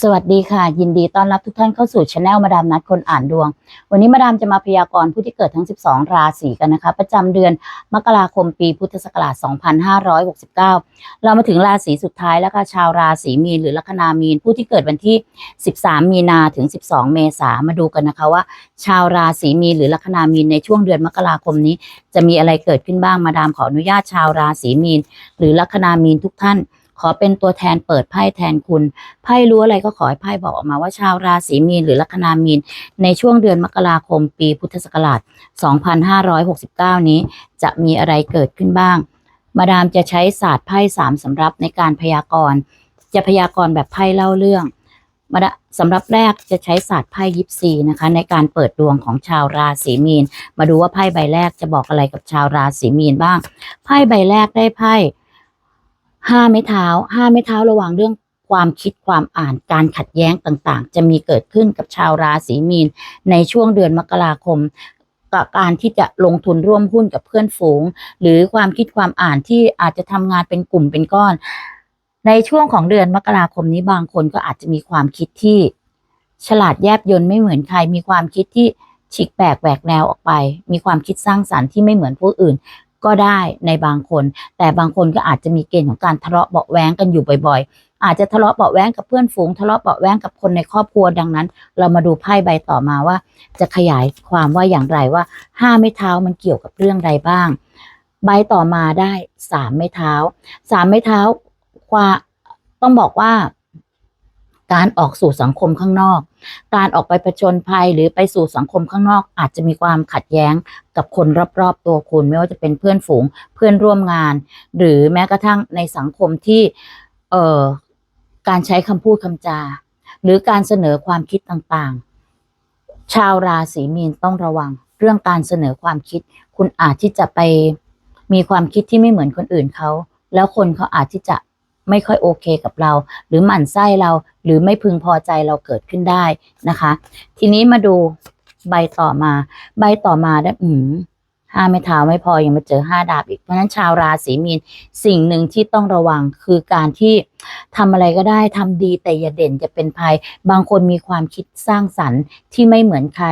สวัสดีค่ะ ยินดีต้อนรับทุกท่านเข้าสู่ช anel มาดามนัดคนอ่านดวง วันนี้มาดามจะมาพยากรณ์ผู้ที่เกิดทั้ง 12 ราศีกันนะคะ ประจำเดือนมกราคมปีพุทธศักราช 2569 เรามาถึงราศีสุดท้ายแล้วค่ะชาวราศีมีนหรือลัคนามีน ผู้ที่เกิดวันที่ 13 มีนาถึง 12 เมษามาดูกันนะคะว่า ชาวราศีมีนหรือลัคนามีนในช่วงเดือนมกราคมนี้ จะมีอะไรเกิดขึ้นบ้างมาดามขออนุญาตชาวราศีมีน หรือลัคนามีนทุกท่าน ขอเป็นตัวแทนเปิดไพ่แทนคุณไพ่รู้อะไรก็ขอให้ไพ่บอกออกมาว่าชาวราศีมีนหรือลัคนามีน ในช่วงเดือนมกราคมปีพุทธศักราช 2569 นี้ จะมีอะไรเกิดขึ้นบ้าง มาดามจะใช้ศาสตร์ไพ่สามสำรับในการพยากรณ์จะพยากรณ์แบบไพ่เล่าเรื่องมาสำรับแรกจะใช้ศาสตร์ไพ่ยิปซีนะคะ ในการเปิดดวงของชาวราศีมีน มาดูว่าไพ่ใบแรกจะบอกอะไรกับชาวราศีมีนบ้าง ไพ่ใบแรกได้ไพ่ ห้าไม้เท้าห้าไม้เท้าระหว่างเรื่องความคิดความอ่านการขัดแย้งต่างๆ จะมีเกิดขึ้นกับชาวราศีมีน ในช่วงเดือนมกราคมกับการที่จะลงทุนร่วมหุ้นกับเพื่อนฝูง หรือความคิดความอ่านที่อาจจะทำงานเป็นกลุ่มเป็นก้อน ในช่วงของเดือนมกราคมนี้บางคนก็อาจจะมีความคิดที่ ฉลาดแยบยนไม่เหมือนใครมีความคิดที่ฉีกแปลกแหวกแนวออกไป มีความคิดสร้างสรรค์ที่ไม่เหมือนผู้อื่น ก็ได้ในบางคน แต่บางคนก็อาจจะมีเกณฑ์ของการทะเลาะเบาะแว้งกันอยู่บ่อยๆ อาจจะทะเลาะเบาแว้งกับเพื่อนฝูง ทะเลาะเบาแว้งกับคนในครอบครัวดังนั้น เรามาดูไพ่ใบต่อมาว่า จะขยายความว่าอย่างไรว่าห้าไม้เท้ามันเกี่ยวกับเรื่องใดบ้าง ใบต่อมาได้สามไม้เท้าสามไม้เท้าความต้องบอกว่า การออกสู่สังคมข้างนอก การออกไปผจญภัยหรือไปสู่สังคมข้างนอก อาจจะมีความขัดแย้งกับคนรอบๆตัวคุณ ไม่ว่าจะเป็นเพื่อนฝูงเพื่อนร่วมงาน หรือแม้กระทั่งในสังคมที่เอ่อการใช้คำพูดคำจา หรือการเสนอความคิดต่างๆ ชาวราศีมีนต้องระวัง เรื่องการเสนอความคิด คุณอาจที่จะไปมีความคิดที่ไม่เหมือนคนอื่นเขาแล้วคนเขาอาจที่จะ ไม่ค่อยโอเคกับเรา หรือหมั่นไส้เราหรือไม่พึงพอใจเราเกิดขึ้นได้นะคะ ทีนี้มาดูใบต่อมา ใบต่อมาได้อืมห้าไม้เท้าไม่พอยังมาเจอห้าดาบอีกเพราะฉะนั้นชาวราศีมีนสิ่งหนึ่งที่ต้องระวังคือการที่ทำอะไรก็ได้ทำดีแต่อย่าเด่นจะเป็นภัย บางคนมีความคิดสร้างสรรค์ที่ไม่เหมือนใคร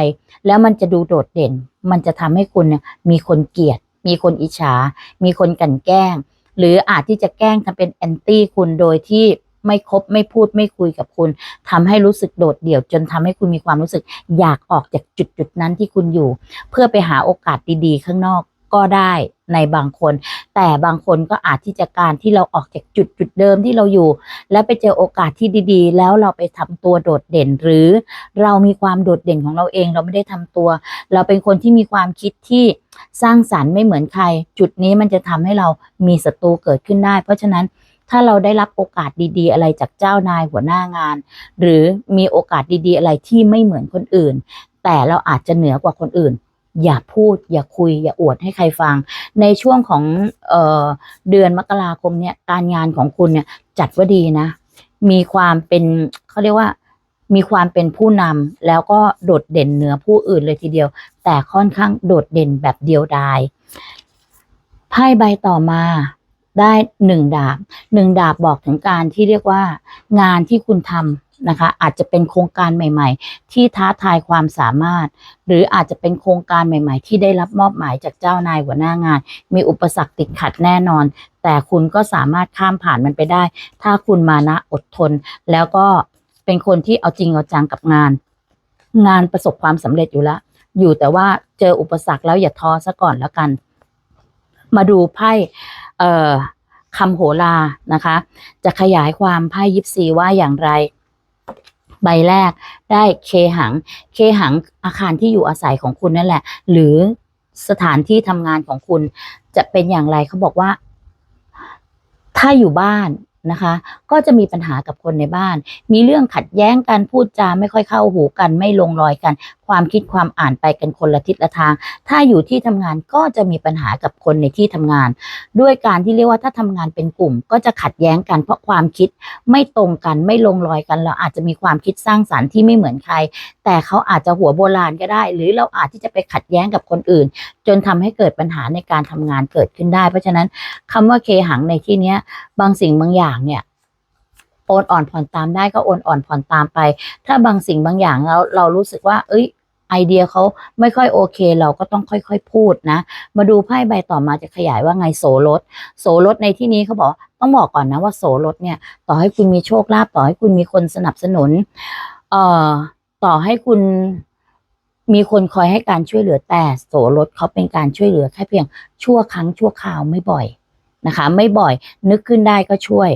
แล้วมันจะดูโดดเด่น มันจะทำให้คุณมีคนเกลียด มีคนอิจฉา มีคนกันแกล้ง หรืออาจที่จะแกล้งทำเป็นแอนตี้คุณโดยที่ไม่คบไม่พูดไม่คุยกับคุณทำให้รู้สึกโดดเดี่ยว จนทำให้คุณมีความรู้สึกอยากออกจากจุดจุดๆนั้นที่คุณอยู่ เพื่อไปหาโอกาสดีๆ ข้างนอก ก็ได้ในบางคน แต่บางคนก็อาจที่จะการที่เราออกจากจุดจุดเดิมที่เราอยู่ แล้วไปเจอโอกาสที่ดีๆ แล้วเราไปทำตัวโดดเด่น หรือเรามีความโดดเด่นของเราเอง เราไม่ได้ทำตัว เราเป็นคนที่มีความคิดที่สร้างสรรค์ไม่เหมือนใคร จุดนี้มันจะทำให้เรามีศัตรูเกิดขึ้นได้ เพราะฉะนั้นถ้าเราได้รับโอกาสดีๆ อะไรจากเจ้านายหัวหน้างาน หรือมีโอกาสดีๆ อะไรที่ไม่เหมือนคนอื่น แต่เราอาจจะเหนือกว่าคนอื่น อย่าพูด อย่าคุย อย่าอวดให้ใครฟัง ในช่วงของเออเดือนมกราคมเนี่ยการงานของคุณเนี่ยจัดว่าดีนะ มีความเป็นเขาเรียกว่ามีความเป็นผู้นำแล้วก็โดดเด่นเหนือผู้อื่นเลยทีเดียว แต่ค่อนข้างโดดเด่นแบบเดียวดายไพ่ใบต่อมาได้หนึ่งดาบหนึ่งดาบบอกถึงการที่เรียกว่า งานที่คุณทำ นะคะ อาจจะเป็นโครงการใหม่ ๆ ที่ท้าทายความสามารถ หรืออาจจะเป็นโครงการใหม่ ๆ ที่ได้รับมอบหมายจากเจ้านายหัวหน้างาน มีอุปสรรคติดขัดแน่นอน แต่คุณก็สามารถข้ามผ่านมันไปได้ ถ้าคุณมานะอดทน แล้วก็เป็นคนที่เอาจริงเอาจังกับงาน งานประสบความสำเร็จอยู่แล้วอยู่แต่ว่าเจออุปสรรคแล้วอย่าท้อซะก่อนแล้วกัน มาดูไพ่เอ่อคำโหรานะคะ จะขยายความไพ่ยิปซีว่าอย่างไร ใบแรกได้เคหัง เคหังอาคารที่อยู่อาศัยของคุณนั่นแหละ หรือสถานที่ทำงานของคุณจะเป็นอย่างไรเขาบอกว่า ถ้าอยู่บ้านนะคะ ก็จะมีปัญหากับคนในบ้าน มีเรื่องขัดแย้งกันพูดจาไม่ค่อยเข้าหูกัน ไม่ลงรอยกัน ความคิดความอ่านไปกันคนละทิศละทาง ถ้าอยู่ที่ทำงานก็จะมีปัญหากับคนในที่ทำงาน ด้วยการที่เรียกว่าถ้าทำงานเป็นกลุ่ม ก็จะขัดแย้งกันเพราะความคิดไม่ตรงกันไม่ลงรอยกัน เราอาจจะมีความคิดสร้างสรรค์ที่ไม่เหมือนใคร แต่เขาอาจจะหัวโบราณก็ได้ หรือเราอาจที่จะไปขัดแย้งกับคนอื่น จนทำให้เกิดปัญหาในการทำงานเกิดขึ้นได้ เพราะฉะนั้นคำว่าเคหังในที่เนี้ยบางสิ่งบางอย่างเนี่ยโอนอ่อนผ่อนตามได้ก็โอนอ่อนผ่อนตามไป ถ้าบางสิ่งบางอย่างเราเรารู้สึกว่า เอ้ย ไอเดียเขาไม่ค่อยโอเค เราก็ต้องค่อยๆพูดนะ มาดูไพ่ใบต่อมาจะขยายว่าไงโสรถโสรถในที่นี้เขาบอกต้องบอกก่อนนะว่าโสรถเนี่ย ต่อให้คุณมีโชคลาภต่อให้คุณมีคนสนับสนุน เอ่อต่อให้คุณมีคนคอยให้การช่วยเหลือแต่โสรถเขาเป็นการช่วยเหลือแค่เพียงชั่วครั้งชั่วคราวไม่บ่อยนะคะ ไม่บ่อยนึกขึ้นได้ก็ช่วย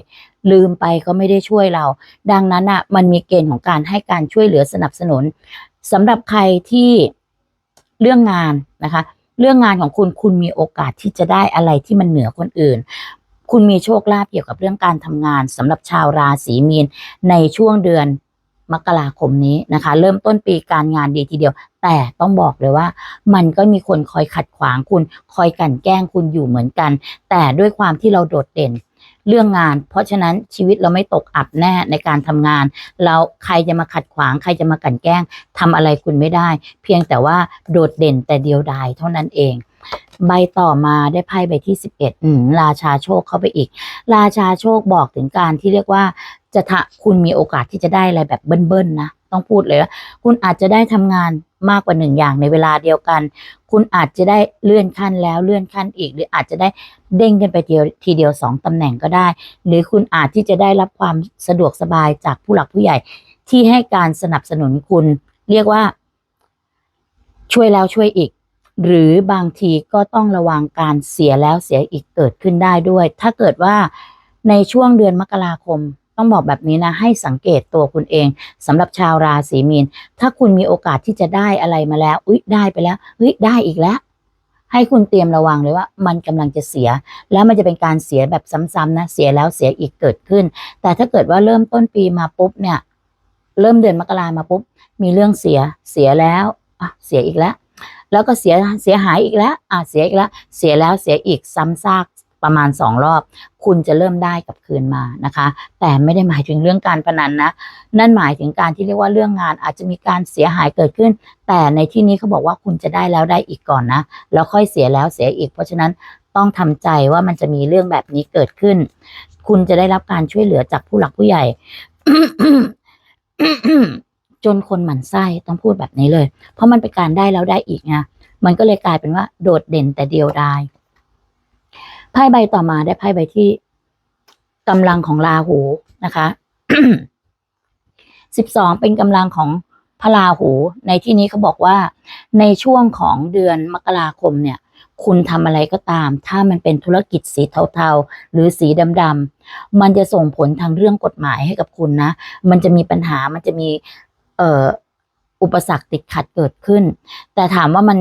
ลืมไปก็ไม่ได้ช่วยเรา ดังนั้นอะมันมีเกณฑ์ของการให้การช่วยเหลือสนับสนุน สำหรับใครที่เรื่องงานนะคะ เรื่องงานของคุณคุณมีโอกาสที่จะได้อะไรที่มันเหนือคนอื่น คุณมีโชคลาภเกี่ยวกับเรื่องการทำงานสำหรับชาวราศีมีนในช่วงเดือนมกราคมนี้นะคะ เริ่มต้นปีการงานดีทีเดียว แต่ต้องบอกเลยว่า มันก็มีคนคอยขัดขวางคุณ คอยกันแกล้งคุณอยู่เหมือนกัน แต่ด้วยความที่เราโดดเด่น เรื่องงาน เพราะฉะนั้นชีวิตเราไม่ตกอับแน่ในการทำงานแล้วใครจะมาขัดขวาง ใครจะมากั่นแกล้งทำอะไรคุณไม่ได้ เพียงแต่ว่าโดดเด่นแต่เดียวดายเท่านั้นเองใบต่อมาได้ไพ่ใบที่11อืมราชาโชคเข้าไปอีก ราชาโชคบอกถึงการที่เรียกว่าจะทะคุณมีโอกาสที่จะได้อะไรแบบเบิ้ลๆนะ ต้องพูดเลยว่าคุณอาจจะได้ทำงาน มากกว่าหนึ่งอย่างในเวลาเดียวกัน คุณอาจจะได้เลื่อนขั้นแล้วเลื่อนขั้นอีก หรืออาจจะได้เด้งกันไปเดียวทีเดียวสองตำแหน่งก็ได้ หรือคุณอาจที่จะได้รับความสะดวกสบายจากผู้หลักผู้ใหญ่ที่ให้การสนับสนุนคุณ เรียกว่า ช่วยแล้วช่วยอีก หรือบางทีก็ต้องระวังการเสียแล้วเสียอีกเกิดขึ้นได้ด้วย ถ้าเกิดว่าในช่วงเดือนมกราคม ต้องบอกแบบนี้นะ ให้สังเกตตัวคุณเองสำหรับชาวราศีมีน ถ้าคุณมีโอกาสที่จะได้อะไรมาแล้ว อุ๊ย ได้ไปแล้วเฮ้ยได้อีกแล้ว ให้คุณเตรียมระวังเลยว่ามันกำลังจะเสีย แล้วมันจะเป็นการเสียแบบซ้ำๆนะ เสียแล้วเสียอีกเกิดขึ้น แต่ถ้าเกิดว่าเริ่มต้นปีมาปุ๊บเนี่ย เริ่มเดือนมกรามาปุ๊บ มีเรื่องเสีย เสียแล้วอะเสียอีกแล้ว แล้วก็เสีย เสียหายอีกแล้วอะเสียอีกแล้ว เสียแล้วเสียอีกซ้ำซาก ประมาณสองรอบ คุณจะเริ่มได้กับคืนมานะคะ แต่ไม่ได้หมายถึงเรื่องการพนันนะ นั่นหมายถึงการที่เรียกว่าเรื่องงานอาจจะมีการเสียหายเกิดขึ้น แต่ในที่นี้เขาบอกว่าคุณจะได้แล้วได้อีกก่อนนะ แล้วค่อยเสียแล้วเสียอีก เพราะฉะนั้นต้องทำใจว่ามันจะมีเรื่องแบบนี้เกิดขึ้น คุณจะได้รับการช่วยเหลือจากผู้หลักผู้ใหญ่ จนคนหมั่นไส้ต้องพูดแบบนี้เลย เพราะมันเป็นการได้แล้วได้อีกไงมันก็เลยกลายเป็นว่าโดดเด่นแต่เดียวดาย ไพ่ใบต่อมาได้ไพ่ใบที่กำลังของราหูนะคะสิบสองเป็นกำลังของพระราหู ในที่นี้เขาบอกว่า ในช่วงของเดือนมกราคมเนี่ย คุณทำอะไรก็ตาม ถ้ามันเป็นธุรกิจสีเทาๆ หรือสีดำๆมันจะส่งผลทางเรื่องกฎหมายให้กับคุณนะ มันจะมีปัญหามันจะมี เอ่ออุปสรรคติดขัดเกิดขึ้น แต่ถามว่ามัน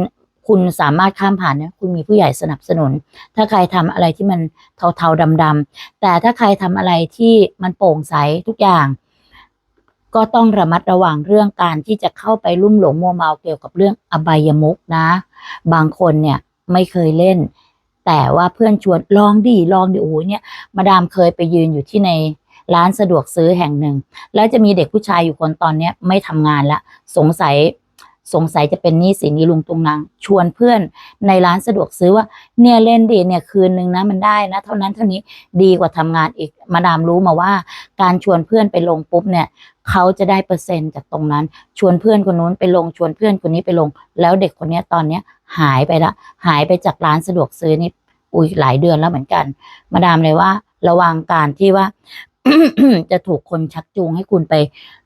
คุณสามารถข้ามผ่านเนี่ยคุณมีผู้ใหญ่สนับสนุน ถ้าใครทำอะไรที่มันเทาๆดำๆแต่ถ้าใครทำอะไรที่มันโปร่งใสทุกอย่าง ก็ต้องระมัดระวังเรื่องการที่จะเข้าไปลุ่มหลงมัวเมาเกี่ยวกับเรื่องอบายมุกนะ บางคนเนี่ยไม่เคยเล่น แต่ว่าเพื่อนชวนลองดิลองดิโอ้เนี่ย มาดามเคยไปยืนอยู่ที่ในร้านสะดวกซื้อแห่งหนึ่ง แล้วจะมีเด็กผู้ชายอยู่คนตอนเนี้ยไม่ทำงานละสงสัย สงสัยจะเป็นหนี้สินนีลุงตุงนางชวนเพื่อนในร้านสะดวกซื้อว่าเนี่ยเล่นดีเนี่ยคืนนึงนะมันได้นะ เท่านั้นเท่านี้ดีกว่าทำงานอีกมาดามรู้มาว่า การชวนเพื่อนไปลงปุ๊บเนี่ยเขาจะได้เปอร์เซ็นต์จากตรงนั้น ชวนเพื่อนคนนู้นไปลงชวนเพื่อนคนนี้ไปลง แล้วเด็กคนนี้ตอนเนี้ยหายไปละหายไปจากร้านสะดวกซื้อนี่อุ้ยหลายเดือนแล้วเหมือนกัน มาดามเลยว่า ระวังการที่ว่าจะถูกคนชักจูงให้คุณไป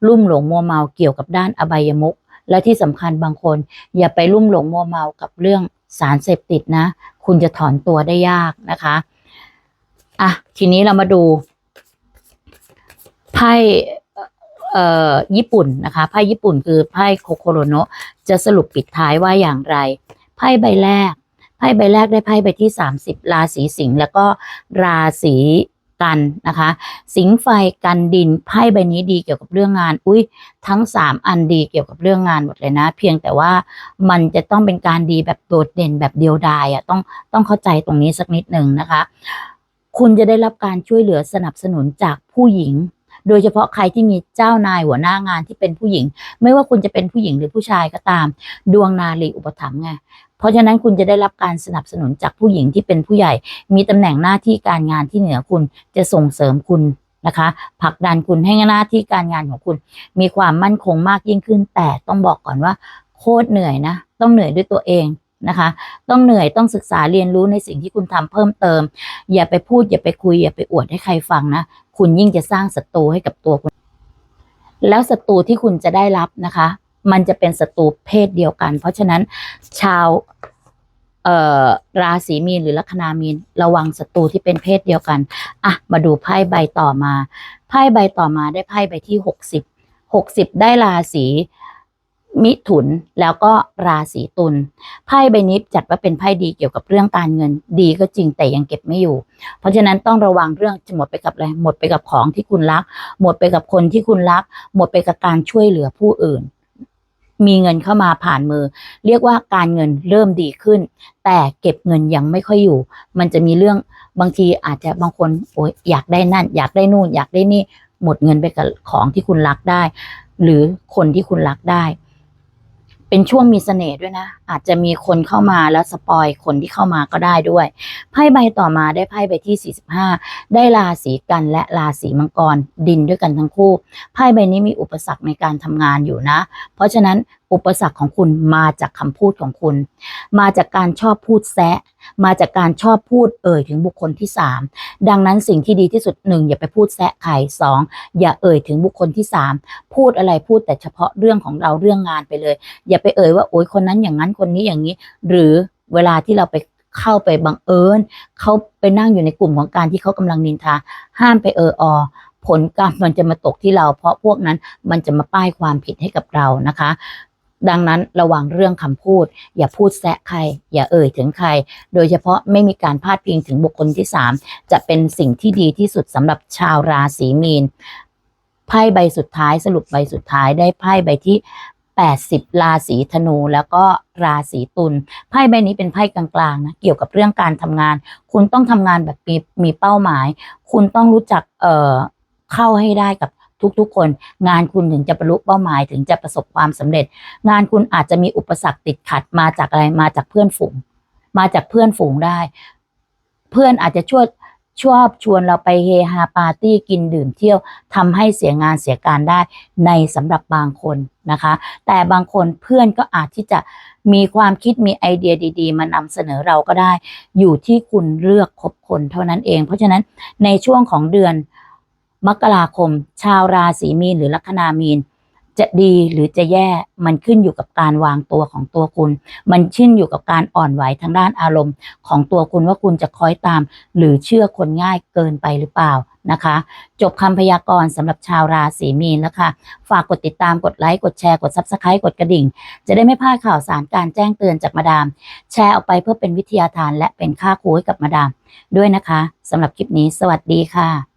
ลุ่มหลงมัวเมาเกี่ยวกับด้านอบายมุก และที่สำคัญบางคน อย่าไปลุ่มหลงมัวเมากับเรื่องสารเสพติดนะ คุณจะถอนตัวได้ยากนะคะอะทีนี้เรามาดูไพ่เอ่อญี่ปุ่นนะคะไพ่ญี่ปุ่นคือไพ่โคโคโรโนะจะสรุปปิดท้ายว่าอย่างไร ไพ่ใบแรก ไพ่ใบแรกได้ไพ่ใบที่ 30 ราศีสิงห์แล้วก็ราศี กันนะคะ สิงไฟกันดินไพ่ใบนี้ดีเกี่ยวกับเรื่องงาน อุ้ยทั้งสามอันดีเกี่ยวกับเรื่องงานหมดเลยนะ เพียงแต่ว่ามันจะต้องเป็นการดีแบบโดดเด่นแบบเดียวดายอะต้องต้องเข้าใจตรงนี้สักนิดหนึ่งนะคะ คุณจะได้รับการช่วยเหลือสนับสนุนจากผู้หญิง โดยเฉพาะใครที่มีเจ้านายหัวหน้างานที่เป็นผู้หญิง ไม่ว่าคุณจะเป็นผู้หญิงหรือผู้ชายก็ตาม ดวงนาลีอุปถัมภ์ไงเพราะฉะนั้นคุณจะได้รับการสนับสนุนจากผู้หญิงที่เป็นผู้ใหญ่ มีตำแหน่งหน้าที่การงานที่เหนือคุณจะส่งเสริมคุณนะคะผลักดันคุณให้หน้าที่การงานของคุณ มีความมั่นคงมากยิ่งขึ้น แต่ต้องบอกก่อนว่า โคตรเหนื่อยนะ ต้องเหนื่อยด้วยตัวเอง นะคะ ต้องเหนื่อยต้องศึกษาเรียนรู้ในสิ่งที่คุณทำเพิ่มเติม อย่าไปพูดอย่าไปคุย อย่าไปอวดให้ใครฟังนะ คุณยิ่งจะสร้างศัตรูให้กับตัวคุณ แล้วศัตรูที่คุณจะได้รับนะคะ มันจะเป็นศัตรูเพศเดียวกัน เพราะฉะนั้นชาวเออราศีมีนหรือลัคนามีน ระวังศัตรูที่เป็นเพศเดียวกันอะมาดูไพ่ใบต่อมาไพ่ใบต่อมาได้ไพ่ใบที่หกสิบหกสิบได้ราศี มิถุนแล้วก็ราศีตุลไพ่ใบนี้จัดว่าเป็นไพ่ดีเกี่ยวกับเรื่องการเงินดีก็จริงแต่ยังเก็บไม่อยู่ เพราะฉะนั้นต้องระวังเรื่องจะหมดไปกับอะไรหมดไปกับของที่คุณรัก หมดไปกับคนที่คุณรัก หมดไปกับการช่วยเหลือผู้อื่น มีเงินเข้ามาผ่านมือ เรียกว่าการเงินเริ่มดีขึ้น แต่เก็บเงินยังไม่ค่อยอยู่ มันจะมีเรื่องบางทีอาจจะบางคนโอ้ยอยากได้นั่น อยากได้นู่น อยากได้นี่หมดเงินไปกับของที่คุณรักได้ หรือคนที่คุณรักได้ เป็นช่วงมีเสน่ห์ด้วยนะ อาจจะมีคนเข้ามาแล้วสปอยคนที่เข้ามาก็ได้ด้วยไพ่ใบต่อมาได้ไพ่ใบที่ 45 ได้ราศีกันและราศีมังกรดินด้วยกันทั้งคู่ไพ่ใบนี้มีอุปสรรคในการทำงานอยู่นะ เพราะฉะนั้น อุปสรรคของคุณมาจากคำพูดของคุณ มาจากการชอบพูดแซะ มาจากการชอบพูดเอ่ยถึงบุคคลที่สามดังนั้นสิ่งที่ดีที่สุดหนึ่งอย่าไปพูดแซะใครสองอย่าเอ่ยถึงบุคคลที่สามพูดอะไรพูดแต่เฉพาะเรื่องของเราเรื่องงานไปเลย อย่าไปเอ่ยว่าโอ๊ยคนนั้นอย่างนั้นคนนี้อย่างนี้ หรือเวลาที่เราไปเข้าไปบังเอิญเขาไปนั่งอยู่ในกลุ่มของการที่เขากำลังนินทา ห้ามไปเอออผลกรรมมันจะมาตกที่เรา เพราะพวกนั้นมันจะมาป้ายความผิดให้กับเรานะคะ ดังนั้นระวังเรื่องคำพูด อย่าพูดแซะใคร อย่าเอ่ยถึงใคร โดยเฉพาะไม่มีการพาดพิงถึงบุคคลที่สามจะเป็นสิ่งที่ดีที่สุดสำหรับชาวราศีมีนไพ่ใบสุดท้ายสรุปใบสุดท้ายได้ไพ่ใบที่ 80 ราศีธนูแล้วก็ราศีตุลไพ่ใบนี้เป็นไพ่กลางๆนะเกี่ยวกับเรื่องการทำงาน คุณต้องทำงานแบบมีมีเป้าหมาย คุณต้องรู้จักเอ่อเข้าให้ได้กับ ทุกๆ คน งานคุณถึงจะบรรลุเป้าหมายถึงจะประสบความสำเร็จ งานคุณอาจจะมีอุปสรรคติดขัดมาจากอะไรมาจากเพื่อนฝูง มาจากเพื่อนฝูงได้ เพื่อนอาจจะช่วยชอบชวนเราไปเฮฮาปาร์ตี้กินดื่มเที่ยวทำให้เสียงานเสียการได้ในสำหรับบางคนนะคะ แต่บางคนเพื่อนก็อาจที่จะมีความคิดมีไอเดียดีๆ มานำเสนอเราก็ได้ อยู่ที่คุณเลือกคบคนเท่านั้นเอง เพราะฉะนั้นในช่วงของเดือน มกราคม ชาวราศีมีนหรือลัคนามีน จะดีหรือจะแย่มันขึ้นอยู่กับการวางตัวของตัวคุณ มันขึ้นอยู่กับการอ่อนไหวทางด้านอารมณ์ ของตัวคุณว่าคุณจะคอยตาม หรือเชื่อคนง่ายเกินไปหรือเปล่านะคะ จบคำพยากรณ์สำหรับชาวราศีมีนแล้วค่ะ ฝากกดติดตามกดไลค์กดแชร์กด Subscribe กดกระดิ่ง จะได้ไม่พลาดข่าวสารการแจ้งเตือนจากมาดาม แชร์ออกไปเพื่อเป็นวิทยาทานและเป็นค่าครูให้กับมาดาม ด้วยนะคะสำหรับคลิปนี้ สวัสดีค่ะ